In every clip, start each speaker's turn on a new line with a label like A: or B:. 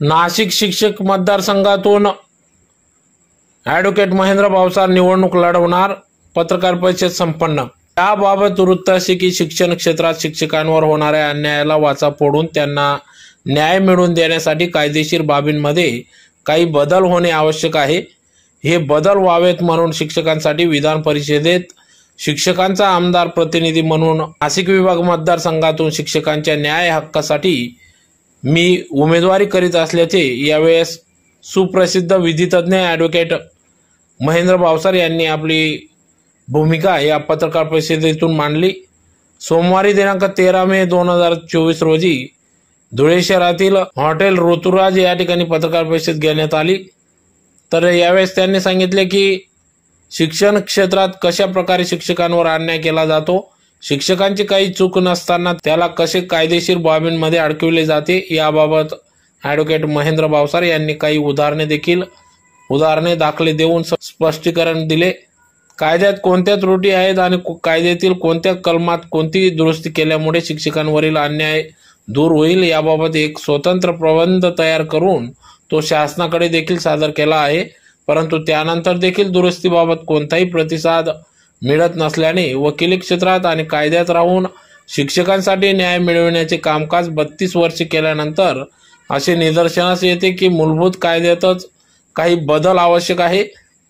A: नाशिक शिक्षक मतदारसंघातून ॲडव्होकेट महेंद्र भावसार निवडणूक लढवणार पत्रकार परिषद संपन्न. याबाबत वृत्त असे की शिक्षण क्षेत्रात शिक्षकांवर होणाऱ्या अन्यायाला वाचा फोडून त्यांना न्याय मिळवून देण्यासाठी कायदेशीर बाबींमध्ये काही बदल होणे आवश्यक आहे. हे बदल व्हावेत म्हणून शिक्षकांसाठी विधान परिषदेत शिक्षकांचा आमदार प्रतिनिधी म्हणून नाशिक विभाग मतदारसंघातून शिक्षकांच्या न्याय हक्कासाठी मी उमेदवारी करीत असल्याचे यावेळेस सुप्रसिद्ध विधितज्ञ ॲडव्होकेट महेंद्र भावसार यांनी आपली भूमिका या पत्रकार परिषदेतून मांडली. सोमवारी दिनांक तेरा मे दोन हजार चोवीस रोजी धुळे शहरातील हॉटेल ऋतुराज या ठिकाणी पत्रकार परिषद घेण्यात आली. तर यावेळेस त्यांनी सांगितले की शिक्षण क्षेत्रात कशा प्रकारे शिक्षकांवर अन्याय केला जातो? शिक्षकांची काही चूक नसताना त्याला कसे कायदेशीर बाबींमध्ये अडकविले जाते याबाबत ॲडव्होकेट महेंद्र भावसार यांनी काही उदाहरणे देखील उदाहरणे दाखले देऊन स्पष्टीकरण दिले. कायद्यात कोणत्या त्रुटी आहेत आणि कायद्यातील कोणत्या कलमात कोणती दुरुस्ती केल्यामुळे शिक्षकांवरील अन्याय दूर होईल याबाबत एक स्वतंत्र प्रबंध तयार करून तो शासनाकडे देखील सादर केला आहे. परंतु त्यानंतर देखील दुरुस्तीबाबत कोणताही प्रतिसाद मिळत नसल्याने वकिली क्षेत्रात आणि कायद्यात राहून शिक्षकांसाठी न्याय मिळविण्याचे कामकाज बत्तीस वर्षे केल्यानंतर असे निदर्शनास येते की मूलभूत कायद्यातच काही बदल आवश्यक आहे.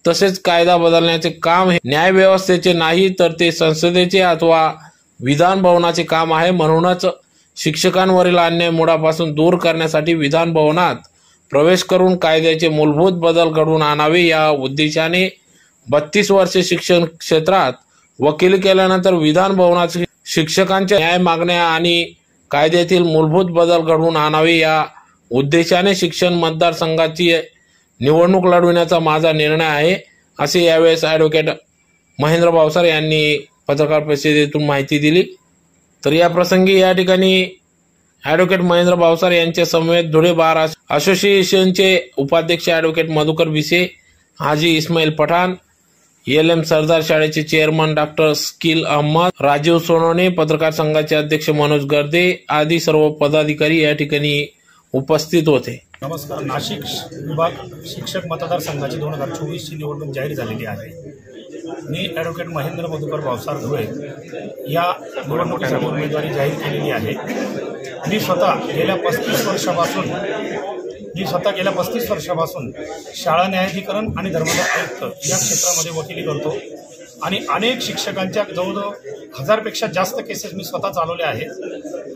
A: तसेच कायदा बदलण्याचे काम हे न्याय व्यवस्थेचे नाही तर ते संसदेचे अथवा विधान भवनाचे काम आहे. म्हणूनच शिक्षकांवरील अन्याय मुळापासून दूर करण्यासाठी विधान भवनात प्रवेश करून कायद्याचे मूलभूत बदल घडवून आणावे या उद्देशाने बत्तीस वर्षे शिक्षण क्षेत्रात वकील केल्यानंतर विधान भवनात शिक्षकांच्या न्याय मागण्या आणि कायद्यातील मूलभूत बदल घडवून आणावे या उद्देशाने शिक्षण मतदारसंघाची निवडणूक लढविण्याचा माझा निर्णय आहे असे यावेळेस ॲडव्होकेट महेंद्र भावसार यांनी पत्रकार परिषदेतून माहिती दिली. तर या प्रसंगी या ठिकाणी ॲडव्होकेट महेंद्र भावसार यांच्या समवेत धुळे बार असोसिएशनचे उपाध्यक्ष advocate Madhukar Bhise Haji Ismail Pathan L M Sardar शाळेचे चेअरमन डॉक्टर स्किल अहमद राजीव सोनवणे पत्रकार संघाचे अध्यक्ष मनोज गर्दे आदी सर्व पदाधिकारी या ठिकाणी उपस्थित होते.
B: नमस्कार. नाशिक विभाग शिक्षक मतदारसंघाची दोन हजार चोवीसची निवडणूक जाहीर झालेली आहे. मी ॲडव्होकेट महेंद्र मधुकर भावसार धुळे या निवडणुकीसाठी उमेदवारी जाहीर केलेली आहे. मी स्वतः गेल्या पस्तीस वर्षापासून मी स्वतः गेल्या पस्तीस वर्षापासून शाळा न्यायाधिकरण आणि धर्मदाय आयुक्त या क्षेत्रामध्ये वकिली करतो. आणि अनेक शिक्षकांच्या जवळजवळ हजारपेक्षा जास्त केसेस मी स्वतः चालवल्या आहेत.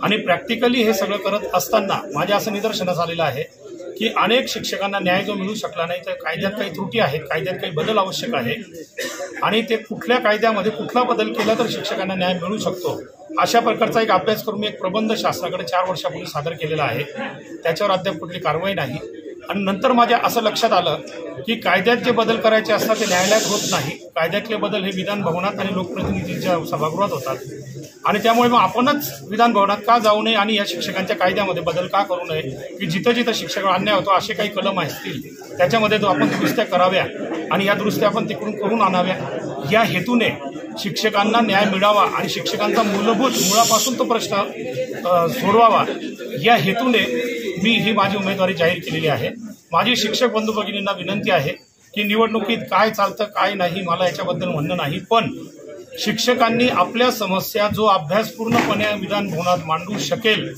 B: आणि प्रॅक्टिकली हे सगळं करत असताना माझ्या असं निदर्शनास आलेलं आहे की अनेक शिक्षकांना न्याय जो मिळू शकला नाही तर कायद्यात काही त्रुटी आहेत कायद्यात काही बदल आवश्यक आहे आणि ते कुठल्या कायद्यामध्ये कुठला बदल केला तर शिक्षकांना न्याय मिळू शकतो? अशा प्रकारचा एक अभ्यास करून मी एक प्रबंध शासनाकडे चार वर्षापूर्वी सादर केलेला आहे. त्याच्यावर अद्याप कुठली कारवाई नाही. आणि नंतर माझ्या असं लक्षात आलं की कायद्यात जे बदल करायचे असतात ते न्यायालयात होत नाही. कायद्यातले बदल हे विधान भवनात आणि लोकप्रतिनिधींच्या सभागृहात होतात. आणि त्यामुळे मग आपणच विधान भवनात का जाऊ नये आणि या शिक्षकांच्या कायद्यामध्ये बदल का करू नये की जिथं जिथं शिक्षक अन्याय होतो असे काही कलम असतील त्याच्यामध्ये तो आपण दुरुस्त्या कराव्या आणि या दुरुस्त्या आपण तिकडून करून आणाव्या. या हेतूने शिक्षकांना न्याय मिळावा आणि शिक्षकांचा मूलभूत मुळापासून तो प्रश्न सोडवावा. या हेतूने मी ही माझी उमेदवारी जाहीर केलेली आहे. माझी शिक्षक बंधू भगिनींना विनंती आहे की निवडणुकीत काय चालतं काय नाही मला याच्याबद्दल म्हणणं नाही. पण शिक्षकांनी आपल्या समस्या जो अभ्यास पूर्णपणे मांडू शकेल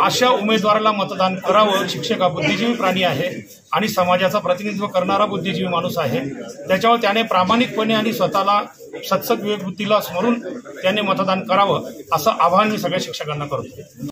B: अशा उमेदवाराला मतदान करावं. शिक्षक हा बुद्धिजीवी प्राणी आहे आणि समाजाचा प्रतिनिधित्व करणारा बुद्धिजीवी माणूस आहे. त्याच्यावर त्याने प्रामाणिकपणे आणि स्वतःला सत्सद विवेक बुद्धीला स्मरून त्याने मतदान करावं असं आवाहन मी सगळ्या शिक्षकांना करतो.